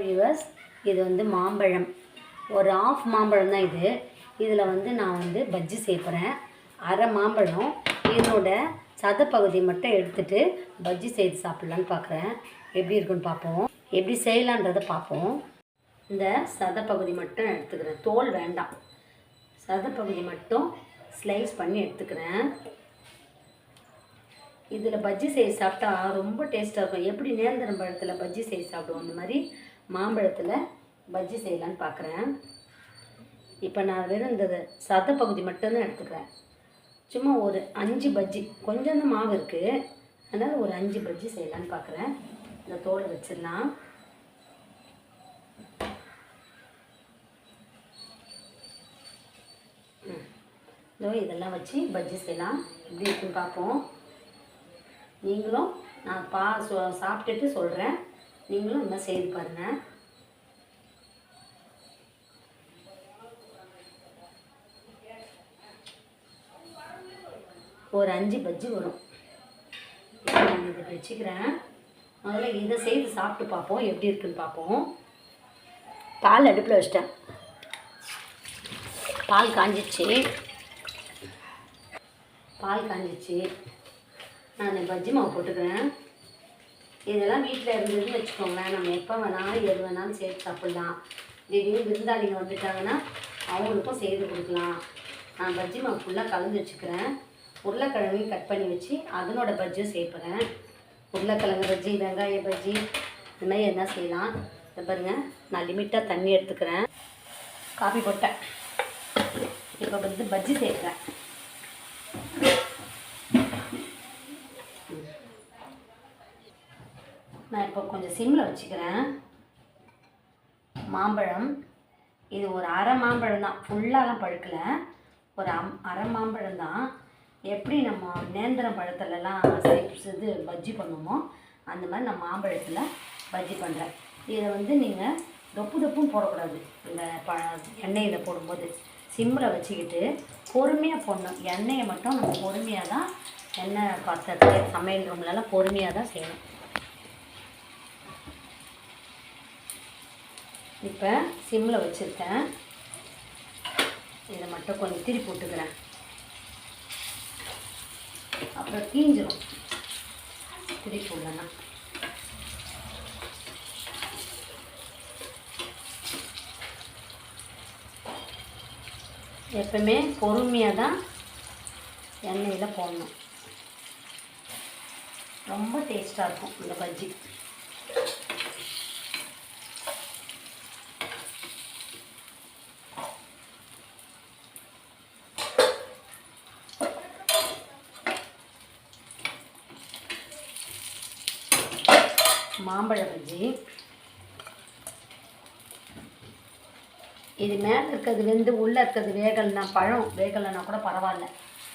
Viewers இது வந்து மாம்பழம். ஒரு ஆஃப் மாம்பழம் தான் இது. இதில் வந்து நான் வந்து பஜ்ஜி சேர்க்குறேன் அரை மாம்பழம். இதனோட சதப்பகுதி மட்டும் எடுத்துட்டு பஜ்ஜி செய்து சாப்பிட்லான்னு பார்க்குறேன் எப்படி இருக்குன்னு பார்ப்போம் எப்படி செய்யலான்றதை பார்ப்போம் இந்த சதப்பகுதி மட்டும் எடுத்துக்கிறேன். தோல் வேண்டாம். சதப்பகுதி மட்டும் ஸ்லைஸ் பண்ணி எடுத்துக்கிறேன். இதில் பஜ்ஜி செய்து சாப்பிட்டா ரொம்ப டேஸ்ட்டாக இருக்கும். எப்படி நேந்திரம் பழத்தில் பஜ்ஜி செய்து சாப்பிடுவோம்? அந்த மாதிரி மாம்பழத்தில் பஜ்ஜி செய்யலான்னு பார்க்குறேன் இப்போ நான் வெறும் இந்த சத பகுதி மட்டும்தான் எடுத்துக்கிறேன். சும்மா ஒரு அஞ்சு பஜ்ஜி கொஞ்சம் தான் மாவு இருக்குது அதனால் ஒரு அஞ்சு பஜ்ஜி செய்யலான்னு பார்க்குறேன் இந்த தோலை வச்சிடலாம். ம். இதோ இதெல்லாம் வச்சு பஜ்ஜி செய்யலாம். எப்படி இருக்குன்னு பார்ப்போம் நீங்களும் நான் பா சாப்பிட்டுட்டு சொல்கிறேன் நீங்களும் இந்த மாதிரி செய்து பாருங்கள் ஒரு அஞ்சு பஜ்ஜி வரும். நான் இதை வச்சுக்கிறேன். முதல்ல இதை செய்து சாப்பிட்டு பார்ப்போம். எப்படி இருக்குன்னு பார்ப்போம். பால் அடுப்பில் வச்சிட்டேன். பால் காஞ்சிச்சு. பால் காஞ்சிச்சு. நான் பஜ்ஜி மாவு போட்டுக்கிறேன். இதெல்லாம் வீட்டில் இருந்ததுன்னு வச்சுக்கோங்களேன். நம்ம எப்போ வேணாலும் எது வேணாலும் சேர்த்து சாப்பிட்லாம். திடீர்னு விருந்தாளிங்க வந்துட்டாங்கன்னா அவங்களுக்கும் செய்து கொடுக்கலாம். நான் பஜ்ஜி மாவு ஃபுல்லாக கலந்து வச்சுக்கிறேன். உருளைக்கிழங்கையும் கட் பண்ணி வச்சு அதனோட பஜ்ஜியும் சேர்ப்பேன். உருளைக்கிழங்கு பஜ்ஜி வெங்காய பஜ்ஜி இந்த மாதிரி என்ன செய்யலாம். இதை பாருங்கள் நான் லிமிட்டாக தண்ணி எடுத்துக்கிறேன். காபி போட்டேன். இப்போ வந்து பஜ்ஜி சேர்க்குறேன். நான் இப்போ கொஞ்சம் சிம்மில் வச்சுக்கிறேன். மாம்பழம். இது ஒரு அரை மாம்பழம் தான். ஃபுல்லாலாம் பழுக்கலை. ஒரு அம் அரை மாம்பழம் தான். எப்படி நம்ம நேந்திரம் பழத்துலலாம் சே- இது பஜ்ஜி பண்ணுவோமோ அந்த மாதிரி நான் மாம்பழத்தில் பஜ்ஜி பண்ணுறேன் இதை வந்து நீங்கள் தொப்பு தொப்பும் போடக்கூடாது. இந்த ப எண்ணெயில் போடும்போது. சிம்மில் வச்சுக்கிட்டு பொறுமையாக போடணும். எண்ணெயை மட்டும் நம்ம பொறுமையாக தான் எண்ணெய் பாத்திரத்தில் சமையல் ரூம்லலாம் பொறுமையாக தான் செய்யணும். இப்போ சிம்மில் வச்சுருக்கேன். இதை மட்டும் கொஞ்சம் திருப்பி விட்டுக்கிறேன் அப்புறம் தீஞ்சிரும். திருப்பி விடலன்னா எப்பவுமே பொறுமையாக தான் எண்ணெயில் போடணும். ரொம்ப டேஸ்ட்டாக இருக்கும் இந்த பஜ்ஜி. மாம்பழ பஜ்ஜி இது மேலே இருக்கிறது வெந்து உள்ளே இருக்கிறது வேகலைன்னா பழம் வேகலைன்னா கூட பரவாயில்ல.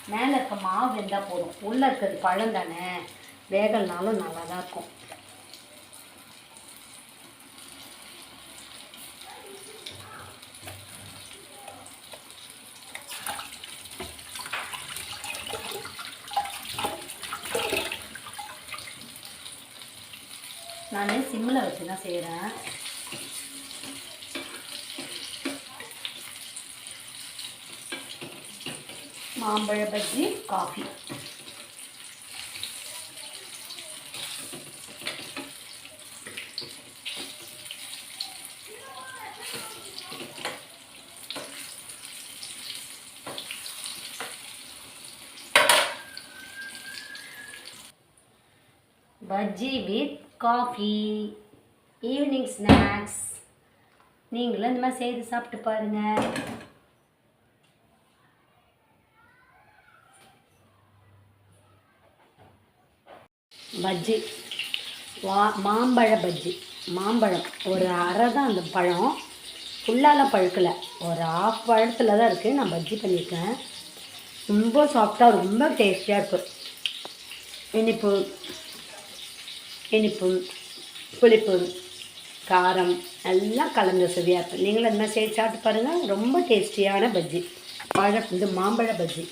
மேலே இருக்க மாவு வெந்தால் போதும். உள்ளே இருக்கிறது பழம் தானே. வேகலைனாலும் நல்லா தான் இருக்கும். நான் சிம்மில் வச்சு தான் செய்கிறேன் மாம்பழ bajji coffee bajji with coffee evening snacks. நீங்களும் இந்த மாதிரி செய்து சாப்பிட்டு பாருங்கள் பஜ்ஜி. வா மாம்பழ பஜ்ஜி. மாம்பழம். ஒரு அரை தான் அந்த பழம். ஃபுல்லாலாம் பழுக்கலை. ஒரு ஆஃப் பழத்தில் தான் இருக்குது நான் பஜ்ஜி பண்ணியிருக்கேன். ரொம்ப சாஃப்டாக ரொம்ப டேஸ்டியாக இருக்கும் இனிப்பு. இனிப்பு புளிப்பு காரம் எல்லாம் கலந்த சுவையாக இருக்கும். நீங்களும் இந்த மாதிரி செய்து சாப்பிட்டு பாருங்கள் ரொம்ப டேஸ்டியான பஜ்ஜி பழ இது மாம்பழ பஜ்ஜி